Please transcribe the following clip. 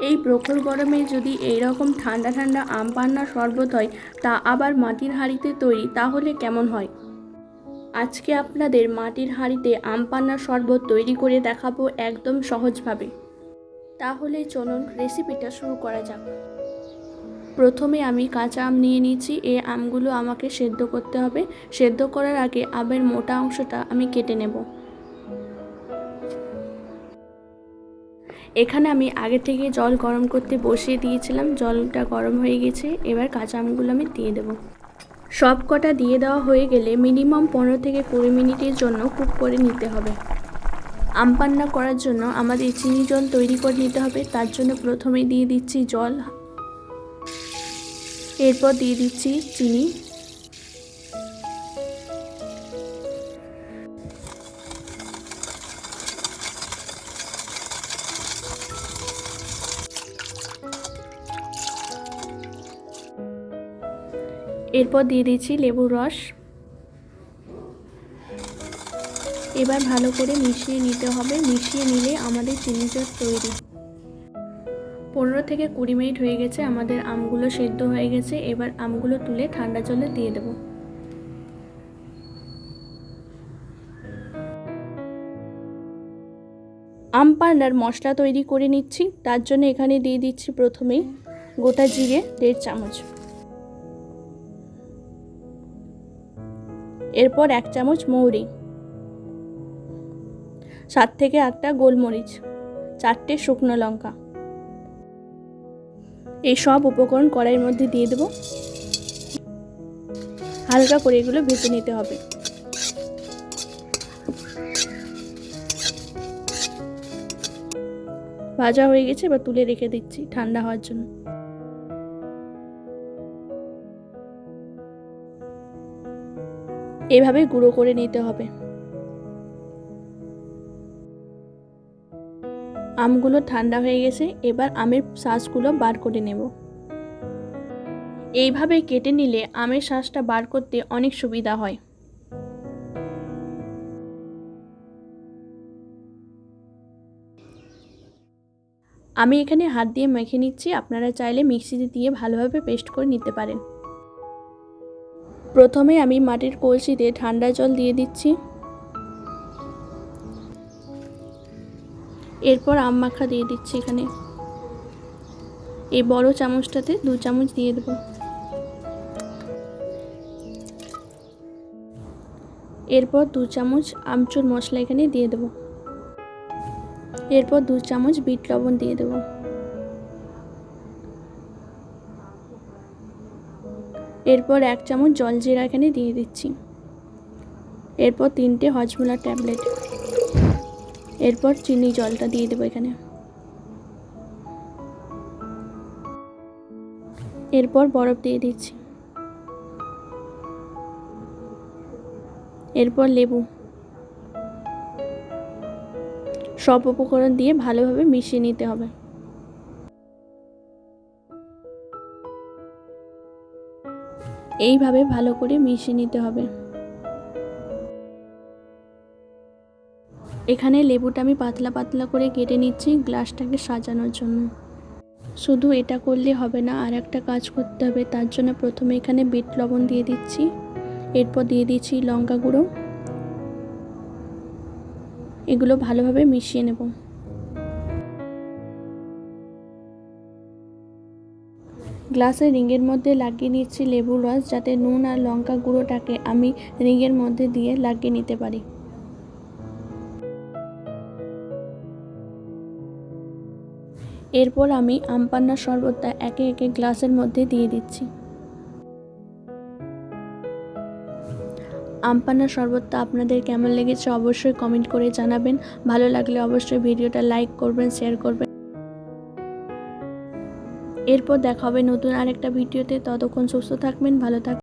এই প্রখর গরমে যদি এই রকম ঠান্ডা ঠান্ডা আম পান্নার শরবত হয়, তা আবার মাটির হাঁড়িতে তৈরি, তাহলে কেমন হয়? আজকে আপনাদের মাটির হাঁড়িতে আম পান্নার শরবত তৈরি করে দেখাবো একদম সহজভাবে। তাহলে চলুন রেসিপিটা শুরু করা যাক। প্রথমে আমি কাঁচা আম নিয়ে নিয়েছি এই আমগুলো আমাকে সেদ্ধ করতে হবে। সেদ্ধ করার আগে আমের মোটা অংশটা আমি কেটে নেব। এখানে আমি আগে থেকে জল গরম করতে বসিয়ে দিয়েছিলাম, জলটা গরম হয়ে গেছে, এবার কাঁচা আমগুলো আমি দিয়ে দেবো। সব কটা দিয়ে দেওয়া হয়ে গেলে মিনিমাম পনেরো থেকে কুড়ি মিনিটের জন্য কুক করে নিতে হবে। আম পান্না করার জন্য আমাদের চিনি জল তৈরি করে নিতে হবে, তার জন্য প্রথমে দিয়ে দিচ্ছি জল। এরপর দিয়ে দিচ্ছি চিনি। এরপর দিয়ে দিচ্ছি লেবুর রস। এবার ভালো করে মিশিয়ে নিতে হবে। মিশিয়ে নিলে আমাদের চিনি চপ তৈরি। পনেরো থেকে কুড়ি মিনিট হয়ে গেছে, আমাদের আমগুলো সেদ্ধ হয়ে গেছে। এবার আমগুলো তুলে ঠান্ডা জলে দিয়ে দেব। আম পান্ডার মশলা তৈরি করে নিচ্ছি। তার জন্য এখানে দিয়ে দিচ্ছি প্রথমেই গোটা জিরে, দেড় চামচ। এরপর এক চামচ মৌরি, সাত থেকে আটটা গোলমরিচ, চারটে শুকনো লঙ্কা। এই সব উপকরণ কড়াইয়ের মধ্যে দিয়ে দেব। হালকা করে এগুলো ভেজে নিতে হবে। ভাজা হয়ে গেছে, এবার তুলে রেখে দিচ্ছি ঠান্ডা হওয়ার জন্য। এভাবে গুঁড়ো করে নিতে হবে। আমগুলো ঠান্ডা হয়ে গেছে, এবার আমের শ্বাসগুলো বার করে নেব। এইভাবে কেটে নিলে আমের শ্বাসটা বার করতে অনেক সুবিধা হয়। আমি এখানে হাত দিয়ে মেখে নিচ্ছি, আপনারা চাইলে মিক্সিতে দিয়ে ভালোভাবে পেস্ট করে নিতে পারেন। প্রথমে আমি মাটির কলসিতে ঠান্ডা জল দিয়ে দিচ্ছি। এরপর আম মাখা দিয়ে দিচ্ছি এখানে। এই বড় চামচটাতে দু চামচ দিয়ে দেবো। এরপর দু চামচ আমচুর মশলা এখানে দিয়ে দেবো। এরপর দু চামচ বিট লবণ দিয়ে দেবো। এরপর এক চামচ জল জিরা এখানে দিয়ে দিচ্ছি। এরপর তিনটে হজমোলা ট্যাবলেট। এরপর চিনি জলটা দিয়ে দেবো এখানে। এরপর বরফ দিয়ে দিচ্ছি। এরপর লেবু। সব উপকরণ দিয়ে ভালোভাবে মিশিয়ে নিতে হবে। এইভাবে ভালো করে মিশিয়ে নিতে হবে। এখানে লেবুটা আমি পাতলা পাতলা করে কেটে নিচ্ছি গ্লাসটাকে সাজানোর জন্য। শুধু এটা করলে হবে না আর একটা কাজ করতে হবে। তার জন্য প্রথমে এখানে বিট লবণ দিয়ে দিচ্ছি। এরপর দিয়ে দিচ্ছি লঙ্কা গুঁড়ো। এগুলো ভালোভাবে মিশিয়ে নেব। গ্লাসের রিংয়ের মধ্যে লাগিয়ে নিচ্ছি লেবুর রস যাতে নুন আর লঙ্কা গুঁড়োটাকে আমি রিংয়ের মধ্যে দিয়ে লাগিয়ে নিতে পারি। এরপর আমি আমপান্নার শরবতটা একে একে গ্লাসের মধ্যে দিয়ে দিচ্ছি। আমপান্নার শরবতটা আপনাদের কেমন লেগেছে অবশ্যই কমেন্ট করে জানাবেন। ভালো লাগলে অবশ্যই ভিডিওটা লাইক করবেন, শেয়ার করবেন। এরপর দেখা হবে নতুন আরেকটা ভিডিওতে। ততক্ষণ সুস্থ থাকবেন ভালো থাকবেন।